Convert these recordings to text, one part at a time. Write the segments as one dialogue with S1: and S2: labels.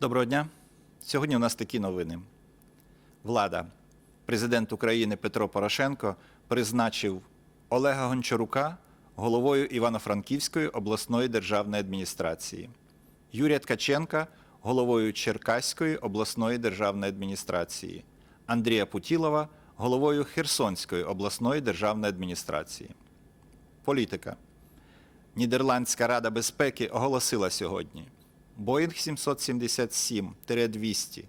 S1: Доброго дня. Сьогодні у нас такі новини. Влада, президент України Петро Порошенко призначив Олега Гончарука головою Івано-Франківської обласної державної адміністрації, Юрія Ткаченка головою Черкаської обласної державної адміністрації, Андрія Путілова головою Херсонської обласної державної адміністрації. Політика. Нідерландська рада безпеки оголосила сьогодні. Боїнг 777-200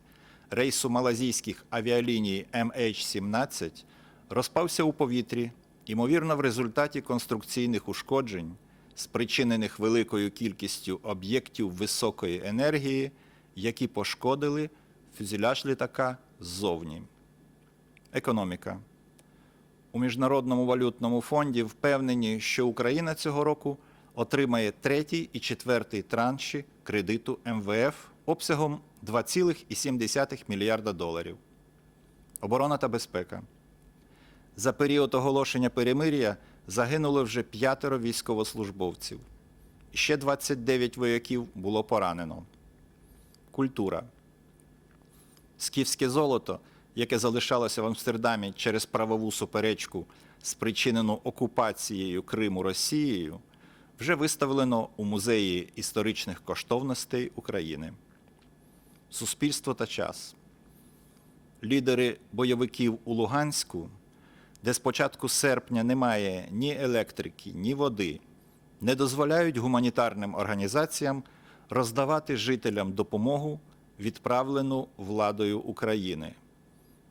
S1: рейсу малазійських авіаліній MH17 розпався у повітрі, ймовірно, в результаті конструкційних ушкоджень, спричинених великою кількістю об'єктів високої енергії, які пошкодили фюзеляж літака ззовні. Економіка. У Міжнародному валютному фонді впевнені, що Україна цього року отримає третій і четвертий транші кредиту МВФ обсягом 2,7 мільярда доларів. Оборона та безпека. За період оголошення перемир'я загинуло вже п'ятеро військовослужбовців. Ще 29 вояків було поранено. Культура. Скіфське золото, яке залишалося в Амстердамі через правову суперечку, спричинену окупацією Криму Росією, вже виставлено у музеї історичних коштовностей України. Суспільство та час. Лідери бойовиків у Луганську, де з початку серпня немає ні електрики, ні води, не дозволяють гуманітарним організаціям роздавати жителям допомогу, відправлену владою України,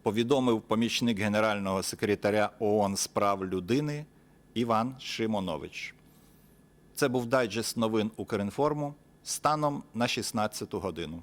S1: повідомив помічник генерального секретаря ООН з прав людини Іван Шимонович. Це був дайджест новин Укрінформу станом на 16 годину.